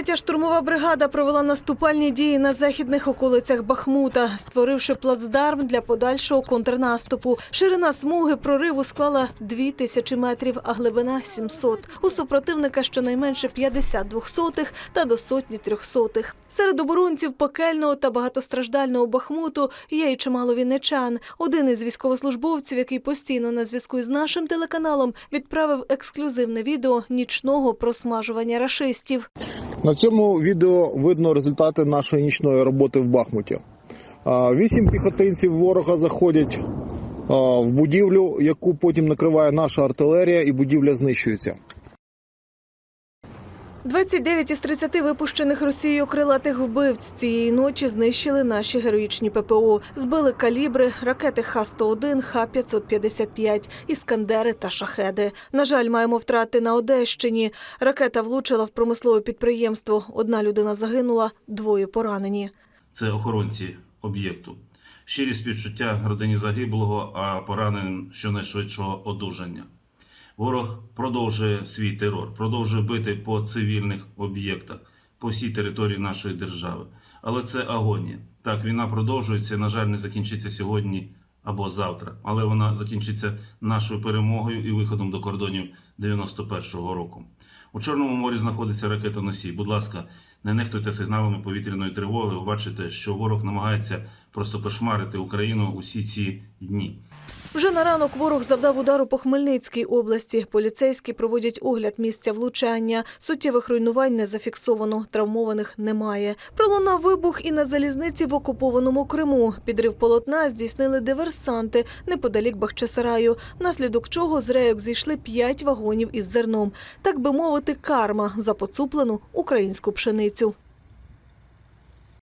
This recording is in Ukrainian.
Третя штурмова бригада провела наступальні дії на західних околицях Бахмута, створивши плацдарм для подальшого контрнаступу. Ширина смуги прориву склала 2 тисячі метрів, а глибина 700. У супротивника щонайменше 50 двохсотих та до сотні трьохсотих. Серед оборонців пекельного та багатостраждального Бахмуту є й чимало вінничан. Один із військовослужбовців, який постійно на зв'язку із нашим телеканалом, відправив ексклюзивне відео нічного просмажування рашистів. На цьому відео видно результати нашої нічної роботи в Бахмуті. Вісім піхотинців ворога заходять в будівлю, яку потім накриває наша артилерія, і будівля знищується. 29 із 30 випущених Росією крилатих вбивць цієї ночі знищили наші героїчні ППО. Збили калібри, ракети Х-101, Х-555, іскандери та шахеди. На жаль, маємо втрати на Одещині. Ракета влучила в промислове підприємство. Одна людина загинула, двоє поранені. це охоронці об'єкту. Щирі співчуття родині загиблого, а пораненим щонайшвидшого одужання. Ворог продовжує свій терор, продовжує бити по цивільних об'єктах по всій території нашої держави. Але це агонія. Так, війна продовжується, на жаль, не закінчиться сьогодні або завтра, але вона закінчиться нашою перемогою і виходом до кордонів 91-го року. У Чорному морі знаходиться ракетоносій. Будь ласка, не нехтуйте сигналами повітряної тривоги. Ви бачите, що ворог намагається просто кошмарити Україну усі ці дні. Вже на ранок ворог завдав удару по Хмельницькій області. Поліцейські проводять огляд місця влучання. Суттєвих руйнувань не зафіксовано, травмованих немає. Пролунав вибух і на залізниці в окупованому Криму. Підрив полотна здійснили диверсанти неподалік Бахчисараю, внаслідок чого з рейок зійшли п'ять вагонів із зерном. Так би мовити, карма за поцуплену українську пшеницю.